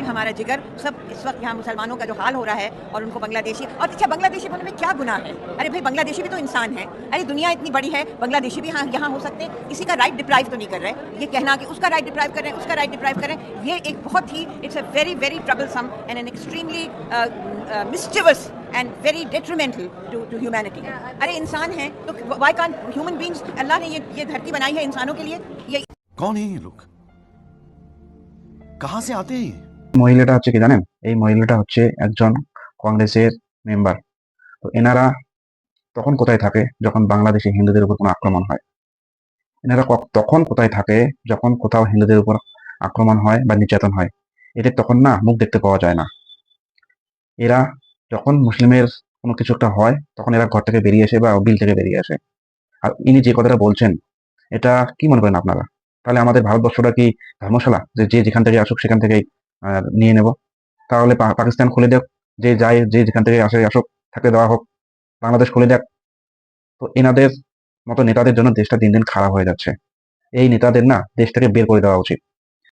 दिल हमारा जिगर सब इस वक्त यहाँ मुसलमानों का जो हाल हो रहा है और उनको बांग्लादेशी, और अच्छा बांग्लादेशी बोलने में क्या गुनाह है? अरे भाई, बांग्लादेशी भी तो इंसान है। अरे, दुनिया इतनी बड़ी है, बांग्लादेशी भी यहाँ यहाँ हो सकते हैं। किसी का राइट डिप्राइव तो नहीं कर रहे ये कहना कि उसका राइट डिप्राइव कर हैं, उसका राइट डिप्राइव कर हैं, ये एक बहुत ही it's a very very troublesome and an extremely mischievous and very detrimental to to humanity अरे, इंसान है तो why can human beings Allah ने ये ये धरती बनाई है इंसानों के लिए? ये कौन है ये लोग? कहाँ से आते हैं ये? মহিলাটা হচ্ছে কি জানেন? এই মহিলাটা হচ্ছে একজন কংগ্রেসের মেম্বার। তো এনারা তখন কোথায় থাকে? যখন বাংলাদেশে হিন্দুদের উপর কোনো আক্রমণ হয়। এনারা তখন কোথায় থাকে? যখন কোথাও হিন্দুদের উপর আক্রমণ হয় বা নির্যাতন হয়, এদের তখন না মুখ দেখতে পাওয়া যায় না। এরা যখন মুসলিমের কোনো কিছু একটা হয়, তখন এরা ঘর থেকে বেরিয়ে আসে বা বিল থেকে বেরিয়ে আসে। আর ইনি যে কথাটা বলছেন, এটা কি মনে করেন আপনারা? তাহলে আমাদের ভারতবর্ষটা কি ধর্মশালা? যে যেখান থেকে আসুক, সেখান থেকেই আহ, নিয়ে নেব। তাহলে পাকিস্তান খুলে দেখ যে যায় যে যেখান থেকে আসে আসুক থাকতে দেওয়া হোক বাংলাদেশ খুলে দেখ। তো এনাদের মতো নেতাদের জন্য দেশটা দিন দিন খারাপ হয়ে যাচ্ছে। এই নেতাদের না দেশটাকে বের করে দেওয়া উচিত।